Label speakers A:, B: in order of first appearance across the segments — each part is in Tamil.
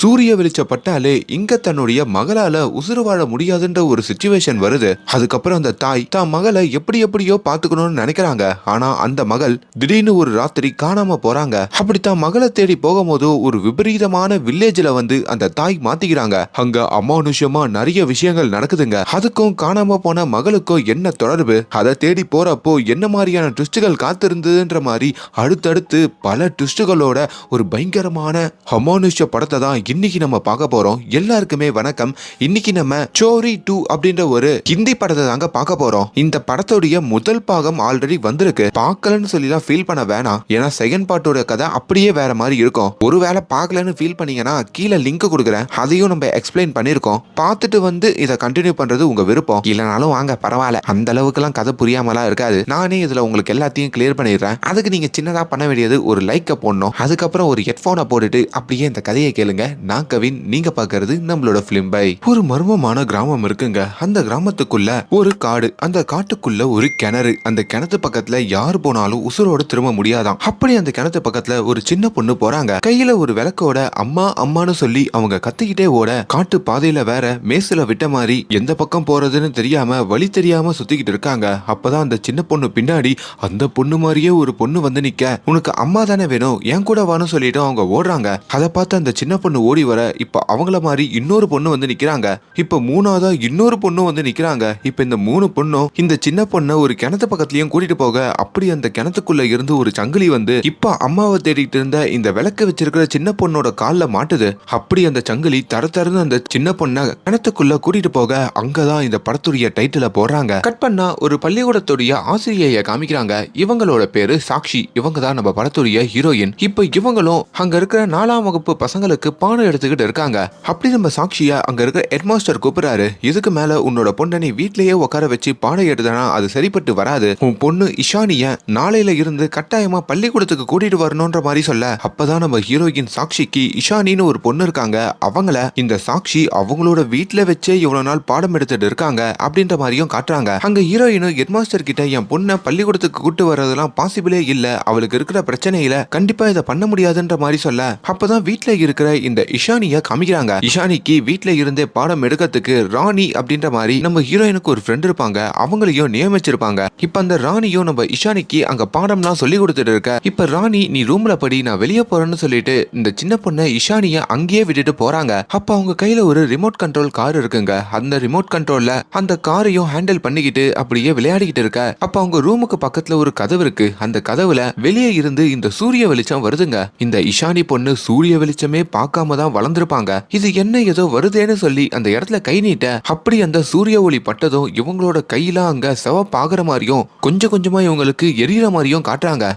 A: சூரிய வெளிச்சப்பட்டாலே இங்க தன்னுடைய மகளால உசுறு வாழ முடியாதுன்ற ஒரு சுச்சுவேஷன் வருது. அதுக்கப்புறம் அந்த தாய் தான் மகளை எப்படி எப்படியோ பாத்துக்கணும்னு நினைக்கிறாங்க. ஆனா அந்த மகள் திடீர்னு ஒரு ராத்திரி காணாம போறாங்க. அப்படி தான் மகளை தேடி போகும்போது ஒரு விபரீதமான வில்லேஜ்ல வந்து அந்த தாய் மாத்திக்கிறாங்க அங்க அமானுஷ்யமா நிறைய விஷயங்கள் நடக்குதுங்க. அதுக்கும் காணாம போன மகளுக்கும் என்ன தொடர்பு? அதை தேடி போறப்போ என்ன மாதிரியான ட்விஸ்டுகள் காத்திருந்ததுன்ற மாதிரி அடுத்தடுத்து பல ட்விஸ்டுகளோட ஒரு பயங்கரமான அமானுஷ்ய படத்தை தான் இன்னைக்கு நம்ம பார்க்க போறோம். எல்லாருக்குமே வணக்கம். இன்னைக்கு நம்ம சோரி டூ அப்படின்ற ஒரு ஹிந்தி படத்தை தாங்க பார்க்க போறோம். இந்த படத்துடைய முதல் பாகம் ஆல்ரெடி வந்திருக்கு. பார்க்கலன்னு சொல்லிலாம் ஃபீல் பண்ண வேணாம். ஏன்னா செகண்ட் பார்ட்டோட கதை அப்படியே வேற மாதிரி இருக்கும். ஒருவேளை பார்க்கலன்னு ஃபீல் பண்ணீங்கன்னா கீழே லிங்க் கொடுக்குறேன். அதையும் நம்ம எக்ஸ்பிளைன் பண்ணியிருக்கோம் பார்த்துட்டு வந்து இதை கண்டினியூ பண்றது உங்க விருப்பம். இல்லைனாலும் வாங்க பரவாயில்ல. அந்த அளவுக்குலாம் கதை புரியாமலாம் இருக்காது. நானே இதுல உங்களுக்கு எல்லாத்தையும் கிளியர் பண்ணிடுறேன். அதுக்கு நீங்க சின்னதா பண்ண வேண்டியது ஒரு லைக்கை போடணும். அதுக்கப்புறம் ஒரு ஹெட்ஃபோனை போட்டுட்டு அப்படியே இந்த கதையை கேளுங்க. நான் கவின் நீங்க பாக்குறது நம்மளோட பிலிம் பை. ஒரு மர்மமான கிராமம் இருக்குங்க. அந்த கிராமத்துக்குள்ள ஒரு காடு அந்த காட்டுக்குள்ள ஒரு கிணறு. அந்த கிணத்து பக்கத்துல யார் போனாலும் உசுரோட திரும்ப முடியாதான். அப்படி அந்த கிணத்து பக்கத்துல ஒரு சின்ன பொண்ணு போறாங்க. கையில ஒரு விளக்கோட அம்மா அம்மான்னு சொல்லி அவங்க கத்திக்கிட்டே ஓட காட்டு பாதையில வேற மேசுல விட்ட மாதிரி எந்த பக்கம் போறதுன்னு தெரியாம வழி தெரியாம சுத்திக்கிட்டு இருக்காங்க. அப்பதான் அந்த சின்ன பொண்ணு பின்னாடி அந்த பொண்ணு மாதிரியே ஒரு பொண்ணு வந்து நிக்க. உனக்கு அம்மா தானே வேணும் என் கூட வான்னு சொல்லிட்டு அவங்க ஓடுறாங்க. அதை பார்த்து அந்த சின்ன பொண்ணு ஓடி வர இப்போ அவங்கள மாதிரி இன்னொரு பொண்ணு வந்து நிற்கிறாங்க இப்போ மூணாவதா இன்னொரு பொண்ணு வந்து நிற்கிறாங்க இப்போ இந்த மூணு பொண்ணும் இந்த சின்ன பொண்ணை ஒரு கிணத்து பக்கத்துலயும் கூட்டிட்டு போக அப்படி அந்த கிணத்துக்குள்ள இருந்து ஒரு சங்கிலி வந்து இப்போ அம்மாவை தேடிட்டு இருந்த இந்த விளக்கு வச்சிருக்கிற சின்ன பொண்ணோட காலில் மாட்டுது. அப்படி அந்த சங்கிலி தர தரன்னு அந்த சின்ன பொண்ணை கிணத்துக்குள்ள கூட்டிட்டு போக அங்கதான் இந்த படத்துடைய டைட்டில போடுறாங்க. கட் பண்ணா ஒரு பள்ளிக்கூடத்துடைய ஆசிரியைய காமிக்கிறாங்க. இவங்களோட பேரு சாக்ஷி. இவங்க தான் நம்ம படத்துடைய ஹீரோயின். இப்போ இவங்களும் அங்க இருக்கிற நாலாம் வகுப்பு பசங்களுக்கு பாடம் எடுத்துக்கிட்டு இருக்காங்க. அப்படி நம்ம சாக்ஷியா அங்க இருக்கிற ஹெட்மாஸ்டர் கூப்பிடுறாரு. இதுக்கு மேல உன்னோட பொண்ணை நீ வீட்லயே உட்கார வச்சு பாடம் எடுத்தனா அது சரிப்பட்டு வராது. உன் பொண்ணு இஷானிய நாளையில இருந்து கட்டாயமா பள்ளிக்கூடத்துக்கு கூட்டிட்டு வரணும்ன்ற மாதிரி சொல்ல. அப்பதான் நம்ம ஹீரோயின் சாக்ஷிக்கு இஷானின்னு ஒரு பொண்ணு இருக்காங்க. அவங்கள இந்த சாக்ஷி அவங்களோட வீட்ல வச்சே இவ்வளவு நாள் பாடம் எடுத்துட்டு இருக்காங்க அப்படின்ற மாதிரியும் காட்டுறாங்க. அங்க ஹீரோயினும் ஹெட்மாஸ்டர் கிட்ட என் பொண்ணை பள்ளிக்கூடத்துக்கு கூட்டு வர்றதெல்லாம் பாசிபிளே இல்ல. அவளுக்கு இருக்கிற பிரச்சனையில கண்டிப்பா இதை பண்ண முடியாதுன்ற மாதிரி சொல்ல. அப்பதான் வீட்ல இருக்கிற இந்த இஷானிய காமிக்கிறாங்க. இஷானிக்கு வீட்ல இருந்தே பாடம் எடுக்கிறதுக்கு ராணி அப்படின்ற மாதிரி நம்ம ஹீரோயினுக்கு ஒரு ஃப்ரெண்ட் இருப்பாங்க. அவங்களையும் நியமிச்சிருப்பாங்க. இப்ப அந்த ராணியும் நம்ம இஷானிக்கு அங்க பாடம்லாம் சொல்லி கொடுத்துட்டு இருக்க. இப்ப ராணி நீ ரூம்ல படி நான் வெளியே போறேன்னு சொல்லிட்டு இந்த சின்ன பொண்ணை இஷானிய அங்கேயே விட்டுட்டு போறாங்க. அப்ப அவங்க கையில ஒரு ரிமோட் கண்ட்ரோல் கார் இருக்குங்க. அந்த ரிமோட் கண்ட்ரோல்ல அந்த காரையும் ஹேண்டில் பண்ணிக்கிட்டு அப்படியே விளையாடிக்கிட்டு இருக்க. அப்ப அவங்க ரூமுக்கு பக்கத்துல ஒரு கதவு இருக்கு. அந்த கதவுல வெளியே இருந்து இந்த சூரிய வெளிச்சம் வருதுங்க. இந்த இஷானி பொண்ணு சூரிய வெளிச்சமே பார்க்காம தான் வளர்ந்துருப்பாங்க. இது என்ன ஏதோ வருதேன்னு சொல்லி அந்த இடத்துல கை நீட்ட அப்படி அந்த சூரிய ஒளி பட்டதும் இவங்களோட கையெல்லாம் அங்க செவப்பாகிற மாதிரியும் கொஞ்சம் கொஞ்சமா இவங்களுக்கு எரியற மாதிரியும் காட்டுறாங்க.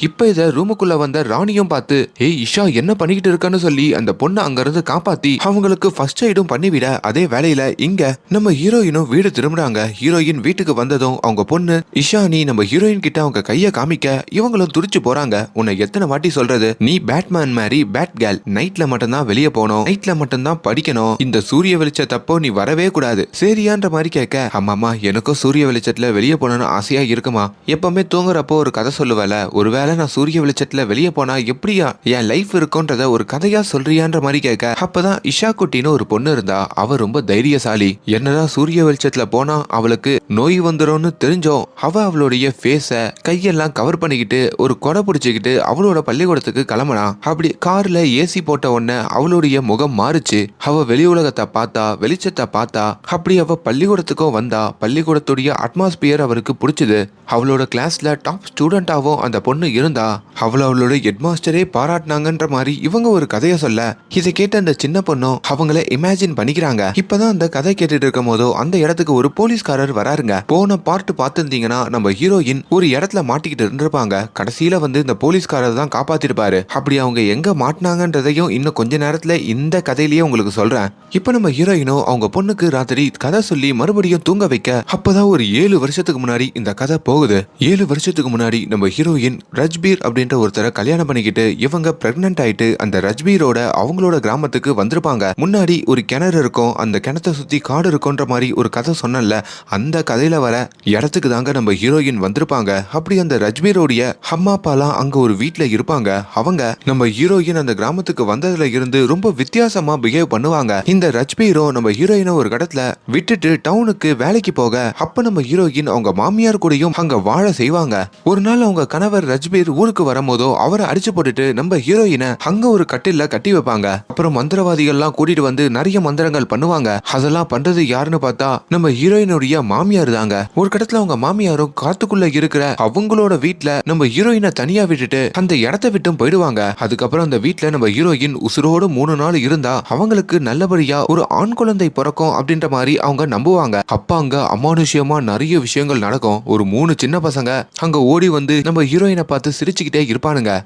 A: இப்போ இதை ரூமுக்குள்ள வந்த ராணியும் பார்த்து ஏய் இஷா என்ன பண்ணிக்கிட்டு இருக்கன்னு சொல்லி அந்த பொண்ணை அங்கிருந்து காப்பாத்தி அவங்களுக்கு ஃபர்ஸ்ட் எய்டும் பண்ணிவிட அதே வேலையில இங்க நம்ம ஹீரோயினும் வீடு திரும்புறாங்க. ஹீரோயின் வீட்டுக்கு வந்ததும் அவங்க பொண்ணு இஷானி நம்ம ஹீரோயின் கிட்ட அவங்க கைய காமிக்க இவங்களும் துடிச்சு போறாங்க. உன்னை எத்தனை வாட்டி சொல்றது? நீ பேட்மேன் மாதிரி பேட் கேர்ள் நைட்ல மட்டும்தான் வெளியே போகணும். நைட்ல மட்டும்தான் படிக்கணும். இந்த சூரிய வெளிச்சத்தப்போ நீ வரவே கூடாது. சரியான்ற மாதிரி கேட்க ஆமாமா எனக்கும் சூரிய வெளிச்சத்துல வெளியே போனோம்னு ஆசையா இருக்குமா? எப்பவுமே தூங்குறப்போ ஒரு கதை சொல்லுவல. ஒருவேளை நான் சூரிய வெளிச்சத்துல வெளியே போனா எப்படியா என் லைஃப் இருக்கும்ன்றத ஒரு கதையா சொல்றியான்ற மாதிரி கேட்க அப்பதான் இஷா குட்டின்னு ஒரு பொண்ணு இருந்தா அவ ரொம்ப தைரியசாலி. என்னதான் சூரிய வெளிச்சத்துல போனா அவளுக்கு நோய் வந்துரும்னு தெரிஞ்சோம் அவ அவளுடைய ஃபேஸ கையெல்லாம் கவர் பண்ணிக்கிட்டு ஒரு கொடை பிடிச்சிக்கிட்டு அவளோட பள்ளிக்கூடத்துக்கு கிளம்புனா அப்படி கார்ல ஏசி போட்ட உடனே அவளுடைய முகம் மாறுச்சு. அவ வெளி உலகத்தை பார்த்தா வெளிச்சத்தை பார்த்தா அப்படி அவ பள்ளிக்கூடத்துக்கும் வந்தா பள்ளிக்கூடத்துடைய அட்மாஸ்பியர் அவருக்கு பிடிச்சது. அவளோட கிளாஸ்ல டாப் ஸ்டூடெண்டாவும் அந்த பொண்ணு இருந்தா அவள அவளோட ஹெட்மாஸ்டரே பாராட்டினாங்கன்ற மாதிரி இவங்க ஒரு கதையை சொல்ல இதை கேட்ட அந்த சின்ன பொண்ணும் அவங்கள இமேஜின் பண்ணிக்கிறாங்க. இப்பதான் அந்த கதை கேட்டுட்டு இருக்கும் போதோ அந்த இடத்துக்கு ஒரு போலீஸ்காரர் வராருங்க. போன பார்ட் பார்த்திருந்தீங்கன்னா நம்ம ஹீரோயின் ஒரு இடத்துல மாட்டிக்கிட்டு இருந்திருப்பாங்க. கடைசியில வந்து இந்த போலீஸ்காரர் தான் காப்பாத்திருப்பாரு. அப்படி அவங்க எங்க மாட்டினாங்கன்றதையும் இன்னும் கொஞ்ச நேரத்துல இந்த கதையிலேயே உங்களுக்கு சொல்றேன். இப்போ நம்ம ஹீரோயினும் அவங்க பொண்ணுக்கு ராத்திரி கதை சொல்லி மறுபடியும் தூங்க வைக்க அப்பதான் ஒரு ஏழு வருஷத்துக்கு முன்னாடி இந்த கதை போகுது. ஏழு வருஷத்துக்கு முன்னாடி நம்ம ஹீரோயின் ரஜ்பீர் அப்படின்ற ஒருத்தரை கல்யாணம் பண்ணிக்கிட்டு இவங்க பிரெக்னென்ட் ஆயிட்டு அந்த ரஜ்பீரோட அவங்களோட கிராமத்துக்கு வந்திருப்பாங்க. முன்னாடி ஒரு கிணறு இருக்கும். அந்த கிணத்தை சுத்தி காடு இருக்கும்ன்ற மாதிரி ஒரு கதை சொன்னல அந்த கதையில வர இடத்துக்கு தாங்க நம்ம ஹீரோயின் வந்திருப்பாங்க. அப்படி அந்த ரஜ்பீரோடைய அம்மா அப்பாலாம் அங்க ஒரு வீட்டுல இருப்பாங்க. அவங்க நம்ம ஹீரோயின் அந்த கிராமத்துக்கு வந்ததுல இருந்து ரொம்ப வித்தியாசமா பிஹேவ் பண்ணுவாங்க. இந்த ரஜ்பீரும் நம்ம ஹீரோயினை ஒரு கடத்துல விட்டுட்டு டவுனுக்கு வேலைக்கு போக அப்ப நம்ம ஹீரோயின் அவங்க மாமியார் கூடயும் அங்க வாழ செய்வாங்க. ஒரு நாள் அவங்க கணவர் ரஜ் பேர் ஊருக்கு வரும்போதோ அவரை அடிச்சு போட்டுட்டு நம்ம ஹீரோயினை அங்க ஒரு கட்டில கட்டி வைப்பாங்க. அப்புறம் மந்திரவாதிகள்லாம் கூட்டிட்டு வந்து நிறைய மந்திரங்கள் பண்ணுவாங்க. அதெல்லாம் பண்றது யாருன்னு பார்த்தா நம்ம ஹீரோயினுடைய மாமியார் தாங்க. ஒரு கடத்துல அவங்க மாமியாரும் காத்துக்குள்ள இருக்கிற அவங்களோட வீட்டுல நம்ம ஹீரோயினை தனியா விட்டுட்டு அந்த இடத்த விட்டும் போயிடுவாங்க. அதுக்கப்புறம் அந்த வீட்டுல நம்ம ஹீரோயின் உசுரோடு மூணு நாள் இருந்தா அவங்களுக்கு நல்லபடியா ஒரு ஆண் குழந்தை பிறக்கும் அப்படின்ற மாதிரி அவங்க நம்புவாங்க. அப்ப அங்க அமானுஷ்யமா நிறைய விஷயங்கள் நடக்கும். ஒரு மூணு சின்ன பசங்க அங்க ஓடி வந்து நம்ம ஹீரோயினை பார்த்து சிரிச்சுக்கிட்டே இருப்பானுங்க.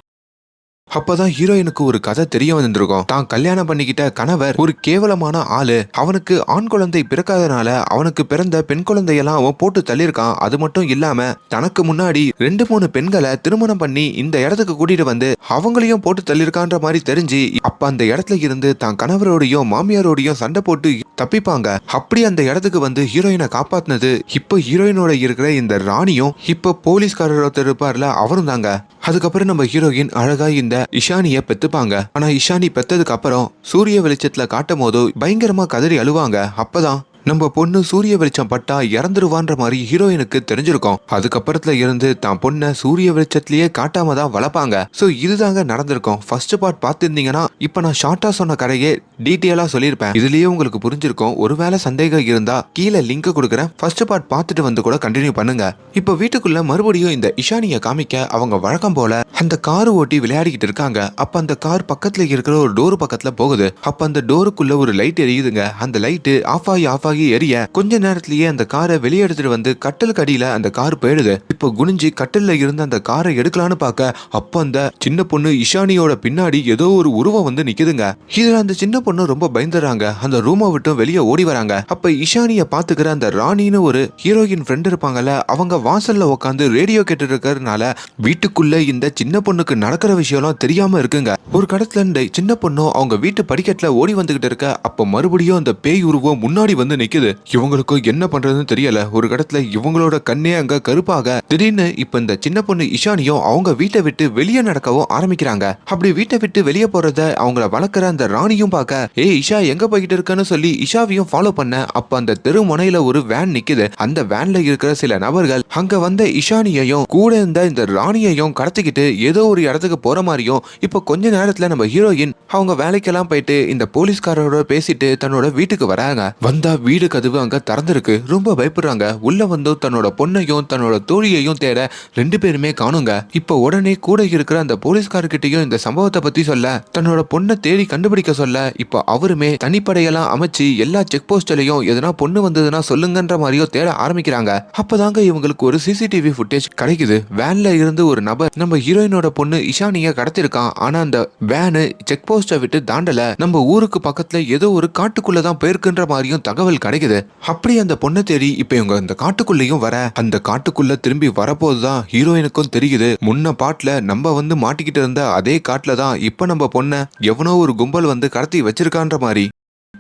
A: அப்பதான் ஹீரோயினுக்கு ஒரு கதை தெரிய வந்திருக்கும் தான் கல்யாணம் பண்ணிக்கிட்ட கணவர் ஒரு கேவலமான ஆளு. அவனுக்கு ஆண் குழந்தை பிறக்காதனால அவனுக்கு பிறந்த பெண் குழந்தையெல்லாம் அவன் போட்டு தள்ளியிருக்கான். அது மட்டும் இல்லாம தனக்கு முன்னாடி ரெண்டு மூணு பெண்களை திருமணம் பண்ணி இந்த இடத்துக்கு கூட்டிட்டு வந்து அவங்களையும் போட்டு தள்ளியிருக்கான்ற மாதிரி தெரிஞ்சு அப்ப அந்த இடத்துல இருந்து தான் கணவரோடையும் மாமியாரோடையும் சண்டை போட்டு தப்பிப்பாங்க. அப்படி அந்த இடத்துக்கு வந்து ஹீரோயினை காப்பாத்தினது இப்போ ஹீரோயினோட இருக்கிற இந்த ராணியும் இப்போ போலீஸ்காரர் ஒருத்தர் இருப்பார்ல அவரும் தாங்க அதுக்கப்புறம் நம்ம ஹீரோயின் அழகா இந்த இஷானிய பெத்துப்பாங்க. ஆனா இஷானி பெத்ததுக்கு அப்புறம் சூரிய வெளிச்சத்துல காட்டும் போது பயங்கரமா கதறி அழுவாங்க. அப்பதான் நம்ம பொண்ணு சூரிய வெளிச்சம் பட்டா இறந்துருவான்ற மாதிரி ஹீரோயினுக்கு தெரிஞ்சிருக்கும். அதுக்கப்புறத்துல இருந்து தான் பொண்ணை சூரிய வெளிச்சத்திலேயே காட்டாம தான் வளர்ப்பாங்க. ஸோ இதுதாங்க நடந்திருக்கும். ஃபர்ஸ்ட் பார்ட் பார்த்துருந்தீங்கன்னா இப்போ நான் ஷார்ட்டா சொன்ன கதையே டீட்டெயிலாக சொல்லியிருப்பேன். இதுலயே உங்களுக்கு புரிஞ்சிருக்கும். ஒருவேளை சந்தேகம் இருந்தா கீழே லிங்க் கொடுக்குறேன். ஃபர்ஸ்ட் பார்ட் பார்த்துட்டு வந்து கூட கண்டினியூ பண்ணுங்க. இப்போ வீட்டுக்குள்ள மறுபடியும் இந்த இஷானியை காமிக்க அவங்க வழக்கம் போல அந்த கார் ஓட்டி விளையாடிக்கிட்டு இருக்காங்க. அப்ப அந்த கார் பக்கத்துல இருக்கிற ஒரு டோர் பக்கத்துல போகுது. அப்ப அந்த டோருக்குள்ள ஒரு லைட் எரியுதுங்க. அந்த லைட்டு ஆஃப் ஆகி ஆஃப் ஆகி எரிய கொஞ்ச நேரத்திலேயே அந்த காரை வெளியே எடுத்துட்டு வந்து கட்டலுக்கு அடியில அந்த கார் போயிடுது. இப்போ குனிஞ்சு கட்டல்ல இருந்து அந்த காரை எடுக்கலான்னு பார்க்க அப்ப அந்த சின்ன பொண்ணு இஷானியோட பின்னாடி ஏதோ ஒரு உருவம் வந்து நிக்குதுங்க. இதுல அந்த சின்ன பொண்ணு ரொம்ப பயந்துறாங்க. அந்த ரூமை விட்டு வெளியே ஓடி வராங்க. அப்ப இஷானிய பாத்துக்கிற அந்த ராணின்னு ஒரு ஹீரோயின் ஃப்ரெண்ட் இருப்பாங்கல்ல அவங்க வாசல்ல உட்காந்து ரேடியோ கேட்டு இருக்கிறதுனால வீட்டுக்குள்ள இந்த சின்ன பொண்ணுக்கு நடக்கிற விஷயம்லாம் தெரியாம இருக்குங்க. ஒரு கடத்துல இந்த சின்ன பொண்ணும் அவங்க வீட்டு படிக்கட்டுல ஓடி வந்துகிட்டு இருக்க அப்ப மறுபடியும் அந்த பேய் உருவம் முன்னாடி வந்து நிக்குது. இவங்களுக்கும் என்ன பண்றதுன்னு தெரியல. ஒரு கடத்துல இவங்களோட கண்ணே அங்க கருப்பாக திடீர்னு இப்ப இந்த சின்ன பொண்ணு இஷானியும் அவங்க வீட்டை விட்டு வெளியே நடக்கவும் ஆரம்பிக்கிறாங்க. அப்படி வீட்டை விட்டு வெளியே போறத அவங்கள வளர்க்குற அந்த ராணியும் பார்க்க ஏய் இஷா எங்க போய்கிட்டு இருக்கன்னு சொல்லி இஷாவையும் ஃபாலோ பண்ண அப்ப அந்த தெரு முனையில ஒரு வேன் நிக்குது. அந்த வேன்ல இருக்கிற சில நபர்கள் அங்க வந்த இஷானியையும் கூட இருந்த இந்த ராணியையும் கடத்திக்கிட்டு ஏதோ ஒரு இடத்துக்கு போற மாதிரியும் இப்ப கொஞ்ச நேரத்துல நம்ம ஹீரோயின் அவங்க வேலைக்கெல்லாம் போயிட்டு இந்த போலீஸ்காரரோட பேசிட்டு தன்னோட வீட்டுக்கு வராங்க. வந்தா வீடு கதவு அங்க திறந்திருக்கு. ரொம்ப பயப்படுறாங்க. உள்ள வந்து தன்னோட பொண்ணையும் தன்னோட தோழியையும் தேட ரெண்டு பேருமே காணுங்க. இப்ப உடனே கூட இருக்கிற அந்த போலீஸ்காரர்கிட்டயும் இந்த சம்பவத்தை பத்தி சொல்ல தன்னோட பொண்ணை தேடி கண்டுபிடிக்க சொல்ல இப்ப அவருமே தனிப்படையெல்லாம் அமைச்சு எல்லா செக் போஸ்ட்லயும் எதனா பொண்ணு வந்ததுன்னா சொல்லுங்கன்ற மாதிரியோ தேட ஆரம்பிக்கிறாங்க. அப்பதாங்க இவங்களுக்கு ஒரு சிசிடிவி ஃபுட்டேஜ் கிடைக்குது. வேன்ல இருந்து ஒரு நபர் நம்ம ஹீரோயினோட பொண்ணு இஷானிய கடத்திருக்கான். ஆனா அந்த வேனு செக் போஸ்டை விட்டு தாண்டல. நம்ம ஊருக்கு பக்கத்துல ஏதோ ஒரு காட்டுக்குள்ளதான் போயிருக்குன்ற மாதிரியும் தகவல் கிடைக்குது. அப்படி அந்த பொண்ணை தேடி இப்ப இவங்க அந்த காட்டுக்குள்ளேயும் வர அந்த காட்டுக்குள்ள திரும்பி வரப்போதுதான் ஹீரோயினுக்கும் தெரியுது. முன்ன பாட்டுல நம்ம வந்து மாட்டிக்கிட்டு இருந்த அதே காட்டுல தான் இப்ப நம்ம பொண்ணை எவனோ ஒரு கும்பல் வந்து கடத்தி வச்சிருக்கான்ற மாதிரி.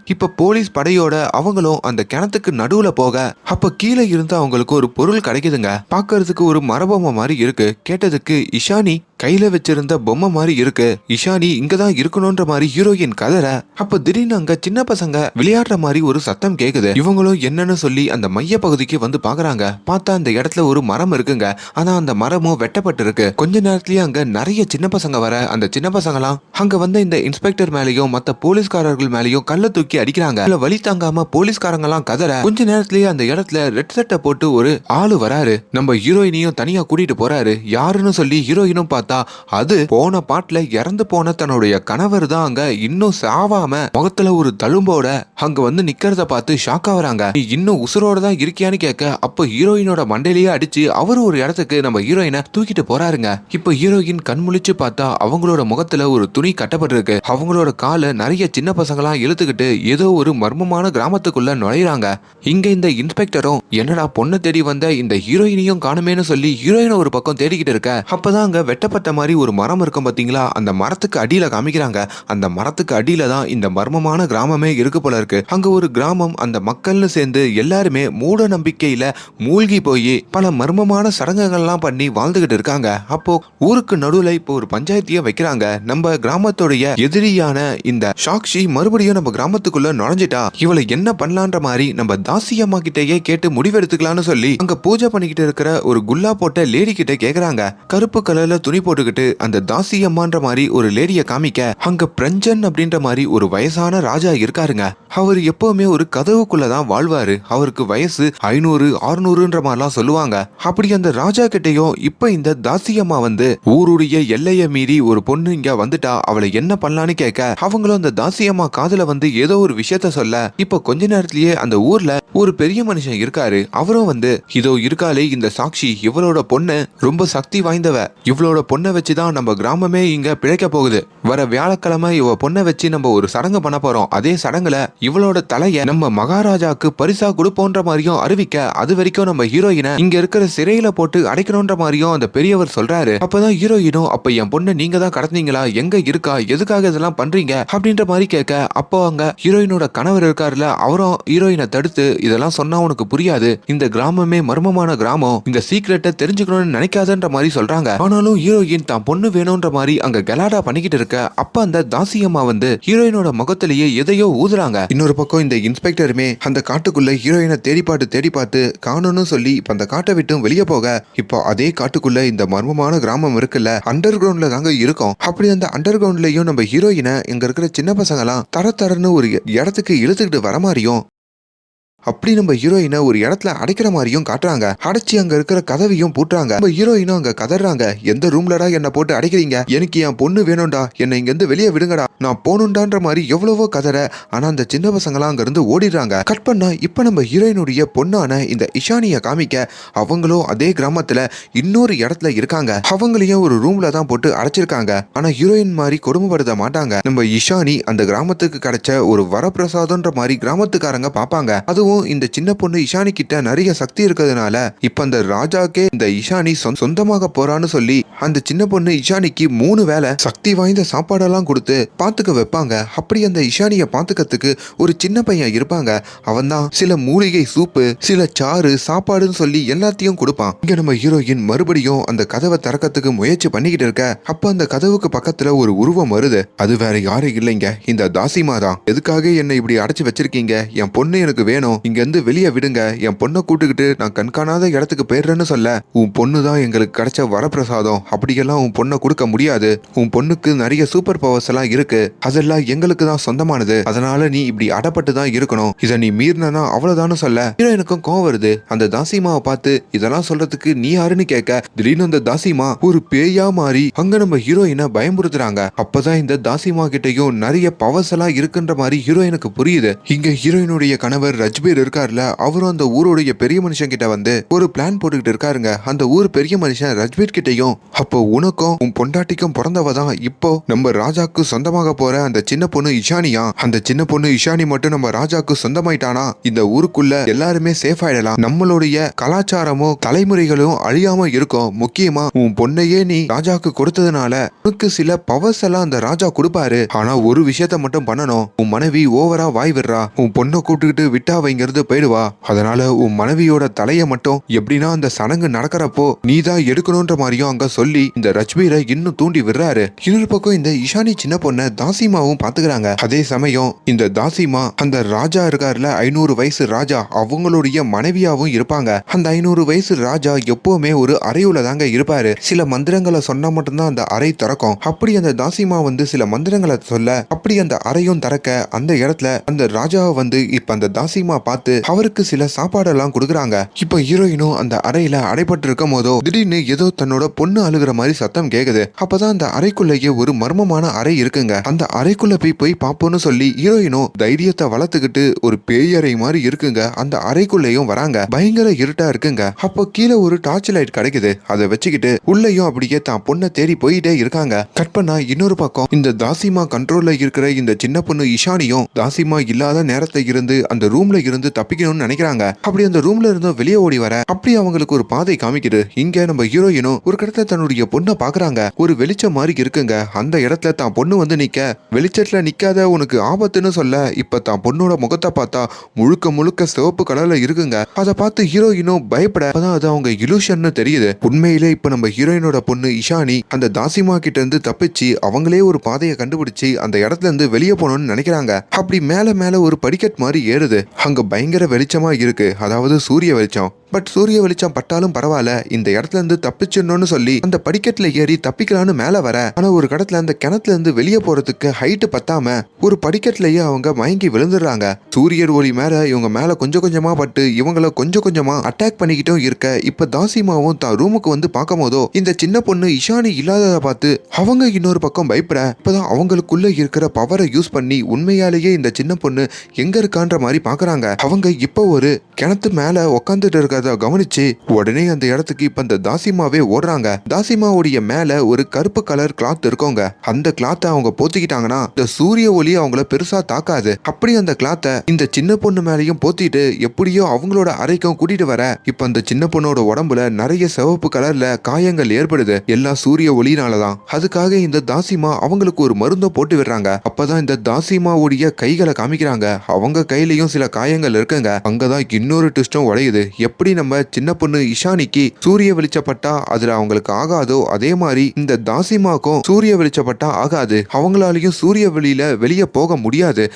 A: இப்ப போலீஸ் படையோட அவங்களும் அந்த கிணத்துக்கு நடுவுல போக அப்ப கீழே இருந்து அவங்களுக்கு ஒரு பொருள் கிடைக்குதுங்க. பாக்குறதுக்கு ஒரு மரபொம்மை மாதிரி இருக்கு. கேட்டதுக்கு இஷானி கையில வச்சிருந்த பொம்மை மாதிரி இருக்கு. இஷானி இங்கதான் இருக்கணும்ன்ற மாதிரி ஹீரோயின் கதற. அப்ப திடீர்னு அங்க சின்ன பசங்க விளையாடுற மாதிரி ஒரு சத்தம் கேக்குது. இவங்களும் என்னன்னு சொல்லி அந்த மைய பகுதிக்கு வந்து பாக்குறாங்க. பார்த்தா அந்த இடத்துல ஒரு மரம் இருக்குங்க. ஆனா அந்த மரமும் வெட்டப்பட்டு இருக்கு கொஞ்ச நேரத்திலேயே அங்க நிறைய சின்ன பசங்க வர அந்த சின்ன பசங்களாம் அங்க வந்த இந்த இன்ஸ்பெக்டர் மேலயும் மத்த போலீஸ்காரர்கள் மேலயும் கல்ல தூக்கி அடிக்கிறாங்க. அதுல வழி தாங்காம போலீஸ்காரங்க எல்லாம் கதற கொஞ்ச நேரத்திலேயே அந்த இடத்துல ரெட் சட்டை போட்டு ஒரு ஆளு வராரு. நம்ம ஹீரோயினையும் தனியா கூட்டிட்டு போறாரு. யாருன்னு சொல்லி ஹீரோயினும் பார்த்தா பார்த்தா அது போன பாட்டுல இறந்து போன தன்னுடைய கணவர் தான் அங்க இன்னும் சாவாம முகத்துல ஒரு தழும்போட அங்க வந்து நிக்கிறத பார்த்து ஷாக் ஆகுறாங்க நீ இன்னும் உசுரோட தான் இருக்கியான்னு கேட்க அப்ப ஹீரோயினோட மண்டையிலேயே அடிச்சு அவர் ஒரு இடத்துக்கு நம்ம ஹீரோயினை தூக்கிட்டு போறாருங்க. இப்ப ஹீரோயின் கண் முழிச்சு பார்த்தா அவங்களோட முகத்துல ஒரு துணி கட்டப்பட்டிருக்கு. அவங்களோட காலை நிறைய சின்ன பசங்களாம் இழுத்துக்கிட்டு ஏதோ ஒரு மர்மமான கிராமத்துக்குள்ள நுழையிறாங்க. இங்க இந்த இன்ஸ்பெக்டரும் என்னடா பொண்ணை தேடி வந்த இந்த ஹீரோயினையும் காணுமேன்னு சொல்லி ஹீரோயினை ஒரு பக்கம் தேடிக்கிட்டு இருக்க. அப்பதான் அங்க வெட்டப்பட்ட மாதிரி ஒரு மரம் இருக்கும் பாத்தீங்களா? அந்த மரத்துக்கு அடியில காமிக்கிறாங்க. அந்த மரத்துக்கு அடியில தான் இந்த மர்மமான கிராமமே இருக்கு போல இருக்கு. அங்க ஒரு கிராமம் அந்த மக்கள்னு சேர்ந்து எல்லாருமே மூட நம்பிக்கையில மூழ்கி போய் பல மர்மமான சடங்குகள்லாம் பண்ணி வாழ்ந்துகிட்டு இருக்காங்க. அப்போ ஊருக்கு நடுவுல இப்போ ஒரு பஞ்சாயத்தையே வைக்கிறாங்க. நம்ம கிராமத்துடைய எதிரியான இந்த சாக்ஷி மறுபடியும் நம்ம கிராமத்துக்குள்ள நுழைஞ்சிட்டா இவளை என்ன பண்ணலான்ற மாதிரி நம்ம தாசி அம்மா கிட்டயே கேட்டு முடிவெடுத்துக்கலாம்னு சொல்லி அங்க பூஜை பண்ணிக்கிட்டு இருக்கிற ஒரு குல்லா போட்ட லேடி கிட்ட கேக்குறாங்க. கருப்பு கலர்ல துணி போட்டுக்கிட்டு அந்த தாசி அம்மான்ற மாதிரி ஒரு லேடியை காமிக்க அங்க பிரஞ்சன் அப்படின்ற மாதிரி ஒரு வயசான ராஜா இருக்காருங்க. அவர் எப்பவுமே ஒரு கதவுக்குள்ள தான் வாழ்வாரு. அவருக்கு வயசு ஐநூறு அறுநூறுன்ற மாதிரிலாம் சொல்லுவாங்க. அப்படி அந்த ராஜா கிட்டயும் இப்ப இந்த தாசி அம்மா வந்து ஊருடைய எல்லையை மீறி ஒரு பொண்ணு இங்க வந்துட்டா அவளை என்ன பண்ணலான்னு கேட்க அவங்களும் அந்த தாசி அம்மா காதுல வந்து ஏதோ ஒரு விஷயத்த சொல்ல இப்ப கொஞ்ச நேரத்திலேயே அந்த ஊர்ல ஒரு பெரிய மனுஷன் இருக்காரு. அவரும் வந்து இதோ இருக்காளே இந்த சாட்சி இவளோட பொண்ணு ரொம்ப சக்தி வாய்ந்தவ இவளோட பொண்ணு வச்சுதான் நம்ம கிராமமே இங்க பிழைக்க போகுது. வர வியாழக்கிழமை இவ பொண்ணை வச்சு நம்ம ஒரு சடங்கு பண்ண போறோம். அதே சடங்குல இவளோட தலைய நம்ம மகாராஜாக்கு பரிசா கொடுப்போன்ற மாதிரியும் அறிவிக்க அது வரைக்கும் நம்ம ஹீரோயினை இங்க இருக்கிற சிறையில போட்டு அடைக்கணும்ன்ற மாதிரியும் அந்த பெரியவர் சொல்றாரு. அப்பதான் ஹீரோயினும் அப்ப என் பொண்ணை நீங்க தான் கடத்துனீங்களா? எங்க இருக்கா? எதுக்காக இதெல்லாம் பண்றீங்க? அப்படின்ற மாதிரி கேட்க அப்போ அங்க ஹீரோயினோட கணவர் இருக்காருல அவரும் ஹீரோயினை தடுத்து இதெல்லாம் சொன்னா உனக்கு புரியாது. இந்த கிராமமே மர்மமான கிராமம். இந்த சீக்ரெட்டை தெரிஞ்சுக்கணும்னு நினைக்காதன்ற மாதிரி சொல்றாங்க. ஆனாலும் ஹீரோ ஹீரோயின் தான் பொண்ணு வேணும்ன்ற மாதிரி அங்க கலாடா பண்ணிக்கிட்டு இருக்க அப்ப அந்த தாசி அம்மா வந்து ஹீரோயினோட முகத்திலேயே எதையோ ஊதுறாங்க. இன்னொரு பக்கம் இந்த இன்ஸ்பெக்டருமே அந்த காட்டுக்குள்ள ஹீரோயினை தேடி பார்த்து தேடி பார்த்து காணணும்னு சொல்லி இப்ப அந்த காட்டை விட்டும் வெளியே போக இப்போ அதே காட்டுக்குள்ள இந்த மர்மமான கிராமம் இருக்குல்ல அண்டர் கிரவுண்ட்ல தாங்க இருக்கும். அப்படி அந்த அண்டர் கிரவுண்ட்லயும் நம்ம ஹீரோயினை இங்க இருக்கிற சின்ன பசங்கலாம் தர தரன்னு ஒரு இடத்துக்கு இழுத்துக்கிட்டு வர மாதிரியும் அப்படி நம்ம ஹீரோயினை ஒரு இடத்துல அடைக்கிற மாதிரியும் காட்டுறாங்க. அடைச்சி அங்க இருக்கிற கதவையும் பூட்டுறாங்க. நம்ம ஹீரோயினும் அங்க கதறாங்க. எந்த ரூம்லடா என்ன போட்டு அடைக்கிறீங்க? எனக்கு என் பொண்ணு வேணும்டா. என்னை இங்க இருந்து வெளியே விடுங்கடா. நான் போகணுண்டான்ற மாதிரி எவ்வளவோ கதற ஆனா அந்த சின்ன பசங்களாம் அங்க இருந்து ஓடிடுறாங்க. கட் பண்ணா இப்ப நம்ம ஹீரோயினுடைய பொண்ணான இந்த இஷானிய காமிக்க அவங்களும் அதே கிராமத்துல இன்னொரு இடத்துல இருக்காங்க. அவங்களையும் ஒரு ரூம்ல தான் போட்டு அடைச்சிருக்காங்க. ஆனா ஹீரோயின் மாதிரி கொடுமைப்படுத்த மாட்டாங்க. நம்ம இஷானி அந்த கிராமத்துக்கு கிடைச்ச ஒரு வரப்பிரசாதம்ன்ற மாதிரி கிராமத்துக்காரங்க பாப்பாங்க அதுவும் இந்த சின்ன பொண்ணு இஷானி கிட்ட நிறைய சக்தி இருக்கிறதுனால இப்ப அந்த ராஜாக்கே இந்த இஷானி சொந்த- சொந்தமாக போறான்னு சொல்லி அந்த சின்ன பொண்ணு இஷானிக்கு மூணு வேளை சக்தி வாய்ந்த சாப்பாடெல்லாம் கொடுத்து பாத்துக்க வைப்பாங்க. அப்படி அந்த இஷானிய பாத்துக்கிறதுக்கு ஒரு சின்ன பையன் இருப்பாங்க. அவன் தான் சில மூலிகை சூப்பு சில சாறு சாப்பாடுன்னு சொல்லி எல்லாத்தையும் கொடுப்பான். இங்க நம்ம ஹீரோயின் மறுபடியும் அந்த கதவை திறக்கிறதுக்கு முயற்சி பண்ணிக்கிட்டு இருக்க. அப்ப அந்த கதவுக்கு பக்கத்துல ஒரு உருவம் வருது. அது வேற யாரும் இல்லைங்க. இந்த தாசிமா தான் எதுக்காக என்னை இப்படி அடைச்சு வச்சிருக்கீங்க? என் பொண்ணு எனக்கு வேணும். இங்க இருந்து வெளியே விடுங்க. என் பொண்ணை கூட்டுக்கிட்டு நான் கண்காணாத இடத்துக்கு போயிடுறேன்னு சொல்ல உன் பொண்ணு தான் எங்களுக்கு கிடைச்ச வரப்பிரசாதம். அப்படியெல்லாம் உன் பொண்ணை கொடுக்க முடியாது. உன் பொண்ணுக்கு நிறைய சூப்பர் பவர்ஸ் எல்லாம் இருக்கு. அதெல்லாம் எங்களுக்கு தான் சொந்தமானது. அதனால நீ இப்படி அடப்பட்டு தான் இருக்கணும். இதை நீ மீறினா அவ்வளவுதான்னு சொல்ல. ஹீரோயினுக்கும் கோவம் வருது. அந்த தாசிமாவை பார்த்து இதெல்லாம் சொல்றதுக்கு நீ யாருன்னு கேட்க? திடீர்னு அந்த தாசிமா ஒரு பேயா மாறி அங்க நம்ம ஹீரோயினை பயமுறுத்துறாங்க. அப்பதான் இந்த தாசிமா கிட்டயும் நிறைய பவர்ஸ் எல்லாம் இருக்குன்ற மாதிரி ஹீரோயினுக்கு புரியுது. இங்க ஹீரோயினுடைய கணவர் ரஜ்பீர் இருக்காருல அவரும் அந்த ஊருடைய பெரிய மனுஷன் கிட்ட வந்து ஒரு பிளான் போட்டுக்கிட்டு இருக்காருங்க. அந்த ஊர் பெரிய மனுஷன் ரஜ்பீர் கிட்டயும் அப்போ உனக்கும் உன் பொண்டாட்டிக்கும் பிறந்தவ தான். இப்போ நம்ம ராஜாக்கு சொந்தமாக போற அந்த சின்ன பொண்ணு இஷானியா அந்த சின்ன பொண்ணு இஷானி மட்டும் நம்ம ராஜாக்கு சொந்தமாயிட்டானா? இந்த ஊருக்குள்ள எல்லாருமே சேஃப் ஆயிடலாம். நம்மளுடைய கலாச்சாரமும் தலைமுறைகளும் அழியாம இருக்கும். முக்கியமா உன் பொண்ணையே நீ ராஜாக்கு கொடுத்ததுனால உனக்கு சில பவர்ஸ் எல்லாம் அந்த ராஜா கொடுப்பாரு. ஆனா ஒரு விஷயத்த மட்டும் பண்ணணும். உன் மனைவி ஓவரா வாய் விடுறா. உன் பொண்ணை கூட்டுக்கிட்டு விட்டா வைங்க. இங்கிருந்து போயிடுவா அதனால உன் மனைவியோட தலையை மட்டும் எப்படின்னா அந்த சடங்கு நடக்கிறப்போ நீ தான் எடுக்கணும்ன்ற மாதிரியும் அங்க சொல்லி இந்த ரஜ்பீரை இன்னும் தூண்டி விடுறாரு. இன்னொரு பக்கம் இந்த இஷானி சின்ன பொண்ணை தாசிமாவும் பாத்துக்கிறாங்க. அதே சமயம் இந்த தாசிமா அந்த ராஜா இருக்காருல ஐநூறு வயசு ராஜா அவங்களுடைய மனைவியாவும் இருப்பாங்க. அந்த ஐநூறு வயசு ராஜா எப்பவுமே ஒரு அறையுல தாங்க இருப்பாரு. சில மந்திரங்களை சொன்னா மட்டும்தான் அந்த அறை திறக்கும். அப்படி அந்த தாசிமா வந்து சில மந்திரங்களை சொல்ல அப்படி அந்த அறையும் திறக்க அந்த இடத்துல அந்த ராஜாவை வந்து இப்ப அந்த தாசிமா பார்த்து அவருக்கு சில சாப்பாடெல்லாம் கொடுக்குறாங்க. இப்போ ஹீரோயினும் அந்த அறையில அடைபட்டு இருக்கும் போதோ திடீர்னு ஏதோ தன்னோட பொண்ணு அழுகிற மாதிரி சத்தம் கேக்குது. அப்பதான் அந்த அறைக்குள்ளேயே ஒரு மர்மமான அறை இருக்குங்க. அந்த அறைக்குள்ள போய் போய் பார்ப்போம்னு சொல்லி ஹீரோயினும் தைரியத்தை வளர்த்துக்கிட்டு ஒரு பேயறை மாதிரி இருக்குங்க. அந்த அறைக்குள்ளேயும் வராங்க. பயங்கர இருட்டா இருக்குங்க. அப்போ கீழே ஒரு டார்ச் லைட் கிடைக்குது. அதை வச்சுக்கிட்டு உள்ளேயும் அப்படியே தான் பொண்ணை தேடி போயிட்டே இருக்காங்க. கட் பண்ணா இன்னொரு பக்கம் இந்த தாசிமா கண்ட்ரோல்ல இருக்கிற இந்த சின்ன பொண்ணு இஷானியும் தாசிமா இல்லாத நேரத்தை இருந்து அந்த ரூம்ல இருந்து தப்பிக்கணும்னு நினைக்கிறாங்க. அப்படி அந்த ரூம்ல இருந்து வெளியே ஓடி வர அப்படி அவங்களுக்கு ஒரு பாதை காமிக்குது. இங்க நம்ம ஹீரோயினும் ஒரு கடத்துல தன்னுடைய பொண்ணை பாக்குறாங்க ஒரு வெளிச்சம் மாதிரி இருக்குங்க. அந்த இடத்துல தான் பொண்ணு வந்து நிக்க. வெளிச்சத்துல நிக்காத உனக்கு ஆபத்துன்னு சொல்ல இப்ப தான் பொண்ணோட முகத்தை பார்த்தா முழுக்க முழுக்க சிவப்பு கலர்ல இருக்குங்க. அதை பார்த்து ஹீரோயினும் பயப்பட அப்பதான் அது அவங்க இலூஷன்னு தெரியுது. உண்மையிலே இப்ப நம்ம ஹீரோயினோட பொண்ணு இஷானி அந்த தாசிமா கிட்ட இருந்து தப்பிச்சு அவங்களே ஒரு பாதையை கண்டுபிடிச்சு அந்த இடத்துல இருந்து வெளியே போகணும்னு நினைக்கிறாங்க. அப்படி மேல மேல ஒரு படிக்கட் மாதிரி ஏறுது. அங்க பயங்கர வெளிச்சமாக இருக்குது அதாவது சூரிய வெளிச்சம். பட் சூரிய வெளிச்சம் பட்டாலும் பரவாயில்ல. இந்த இடத்துல இருந்து தப்பிச்சிடணும்னு சொல்லி அந்த படிக்கட்டுல ஏறி தப்பிக்கலான்னு மேல வர. ஆனா ஒரு கடத்துல அந்த கிணத்துல இருந்து வெளியே போறதுக்கு ஹைட்டு பத்தாம ஒரு படிக்கட்டுலயே அவங்க மயங்கி விழுந்துடுறாங்க. சூரியர் ஒளி மேல இவங்க மேல கொஞ்சம் கொஞ்சமா பட்டு இவங்கள கொஞ்சம் கொஞ்சமா அட்டாக் பண்ணிக்கிட்டும் இருக்க. இப்ப தாசிமாவும் தான் ரூமுக்கு வந்து பார்க்கும் போதோ இந்த சின்ன பொண்ணு இஷானி இல்லாதத பார்த்து அவங்க இன்னொரு பக்கம் பயப்பட இப்பதான் அவங்களுக்குள்ள இருக்கிற பவரை யூஸ் பண்ணி உண்மையாலேயே இந்த சின்ன பொண்ணு எங்க இருக்கான்ற மாதிரி பாக்குறாங்க அவங்க இப்ப ஒரு கிணத்து மேல உக்காந்துட்டு இருக்கிறத கவனிச்சு உடனே அந்த இடத்துக்கு இப்ப அந்த தாசிமாவே ஓடுறாங்க. தாசிமாவுடைய மேல ஒரு கருப்பு கலர் கிளாத் இருக்கோங்க. அந்த கிளாத்தை அவங்க போத்திக்கிட்டாங்கன்னா இந்த சூரிய ஒளி அவங்கள பெருசா தாக்காது. அப்படி அந்த கிளாத்தை இந்த சின்ன பொண்ணு மேலையும் போத்திட்டு எப்படியோ அவங்களோட அறைக்கும் கூட்டிட்டு வர. இப்ப அந்த சின்ன பொண்ணோட உடம்புல நிறைய சிவப்பு கலர்ல காயங்கள் ஏற்படுது. எல்லாம் சூரிய ஒளினாலதான். அதுக்காக இந்த தாசிமா அவங்களுக்கு ஒரு மருந்தை போட்டு விடுறாங்க. அப்பதான் இந்த தாசிமாவுடைய கைகளை காமிக்கிறாங்க. அவங்க கையிலயும் சில காயங்கள் இருக்குங்க. அங்கதான் இன்னொரு ட்விஸ்டும் உடையுது. எப்படி நம்ம சின்ன பொண்ணு இஷானிக்கு சூரிய வெளிச்சப்பட்டா அதுல அவங்களுக்கு ஆகாதோ அதே மாதிரி இந்த தாசிமாக்கும் சூரிய வெளிச்சப்பட்டா ஆகாது. அவங்களாலையும் சூரிய வெளியில வெளியே போக முடியாது.